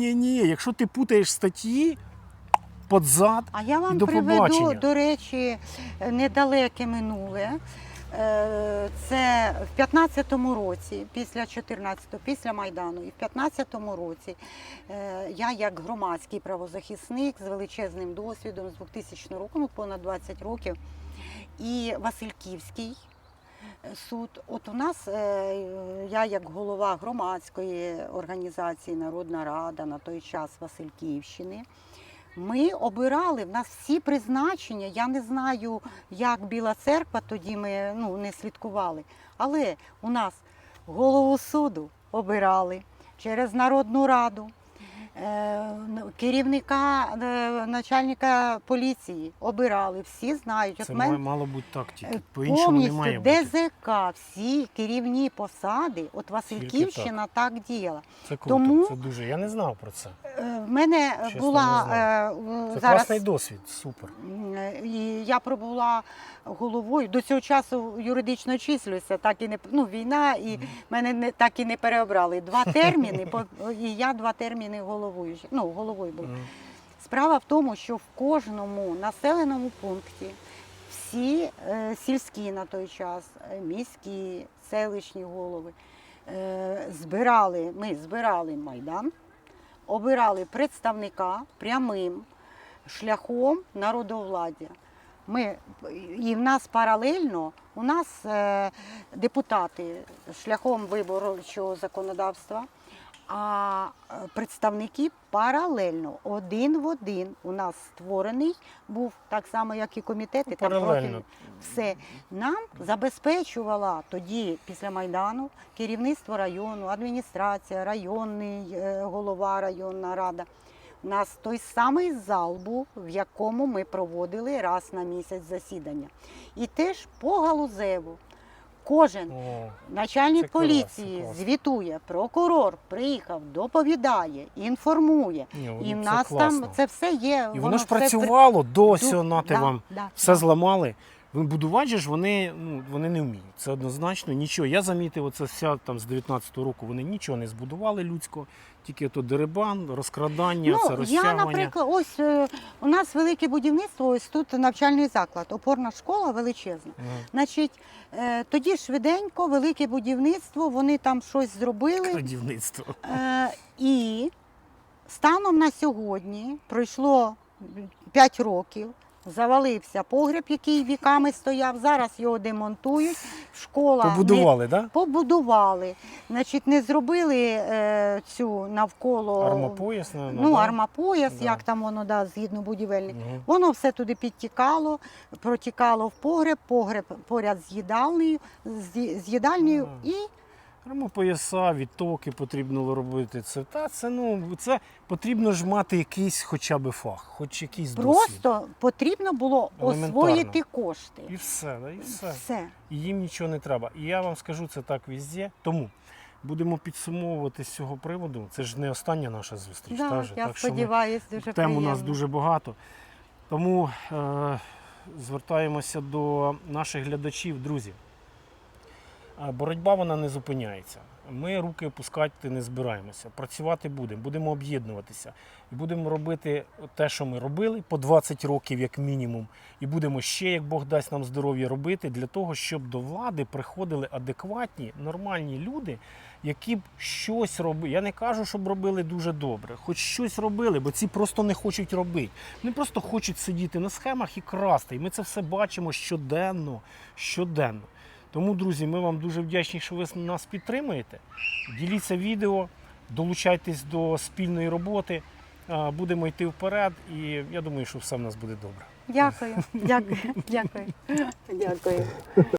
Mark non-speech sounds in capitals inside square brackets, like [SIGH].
Ні, ні, якщо ти путаєш статті, подзад, А я вам до приведу, побачення. до речі, недалеке минуле. Е, Це в 15-му році, після 14-го, після Майдану, і в 15-му році е, я як громадський правозахисник з величезним досвідом з 2000 року, ну понад 20 років, і Васильківський суд. От у нас е, я як голова громадської організації Народна Рада на той час Васильківщини. Ми обирали, в нас всі призначення. Я не знаю, як Біла церква, тоді ми ну, не слідкували. Але у нас голову суду обирали через Народну раду, керівника, е, начальника поліції обирали. Всі знають. От це мен... мало бути так Е, тільки. По-іншому немає. ДЗК, всі керівні посади, от Васильківщина так діяла. Це круто, тому- це дуже. Я не знав про це. Е, В мене Чесно, була не е, Це зараз класний досвід, супер. І я пробула головою. До цього часу юридично числюся, так і не ну, війна, і мене не так і не переобрали. Два [LAUGHS] терміни, і я два терміни головою. Ну, головою була. Мгм. Справа в тому, що в кожному населеному пункті всі е, сільські на той час, е, міські, селищні голови е, збирали, ми збирали майдан, обирали представника прямим шляхом народовладдя. Ми, і в нас паралельно, у нас е, депутати шляхом виборчого законодавства, а е, представники паралельно, один в один. У нас створений був так само, як і комітети. там Паралельно. профільні. Все нам забезпечувала тоді, після Майдану, керівництво району, адміністрація, районний е, голова, районна рада. У нас той самий зал був, в якому ми проводили раз на місяць засідання. І теж по галузеву. Кожен О, начальник поліції клас. звітує, прокурор приїхав, доповідає, інформує. ні, І в ну, нас класно. там це все є. І воно ж все при- працювало до сього нати да, вам. да, Все да. зламали. Будувати ж вони, ну, вони не вміють. Це однозначно нічого. Я замітив, оце вся там з 19-го року вони нічого не збудували людського, тільки то дерибан, розкрадання, це Ну, розтягування. я, наприклад, ось е, у нас велике будівництво, ось тут навчальний заклад, опорна школа величезна. Ага. Значить, е, тоді швиденько, велике будівництво, вони там щось зробили. Крадівництво. Е, і станом на сьогодні пройшло 5 років. Завалився погреб, який віками стояв. Зараз його демонтують. Школа Побудували, так? Да? побудували. Значить, не зробили е, цю навколо Армопояс, на- ну, да? армапояс, Да. як там воно да, згідно будівельник. Мгм. Воно все туди підтікало, протікало в погреб, погреб поряд з їдальнею, з, їдальнею Ага. і Армопояса, відтоки потрібно робити. Це, та, це, ну, це потрібно ж мати якийсь хоча б фах, хоч якийсь досвід. просто потрібно було освоїти кошти. І все, да, і все. Все. І їм нічого не треба. І я вам скажу це так везде. Тому будемо підсумовувати з цього приводу. Це ж не остання наша зустріч. Да, та я так що ми- сподіваюся, дуже тем у нас дуже багато. Тому е, звертаємося до наших глядачів, друзі. Боротьба вона не зупиняється. Ми руки опускати не збираємося. Працювати будемо, будемо об'єднуватися. І будемо робити те, що ми робили по 20 років, як мінімум. І будемо ще, як Бог дасть нам здоров'я, робити для того, щоб до влади приходили адекватні, нормальні люди, які б щось робили. Я не кажу, щоб робили дуже добре, хоч щось робили, бо ці просто не хочуть робити. Вони просто хочуть сидіти на схемах і красти. І ми це все бачимо щоденно, щоденно. Тому, друзі, ми вам дуже вдячні, що ви нас підтримуєте. Діліться відео, долучайтесь до спільної роботи. Будемо йти вперед, і я думаю, що все в нас буде добре. Дякую, дякую, дякую. Дякую.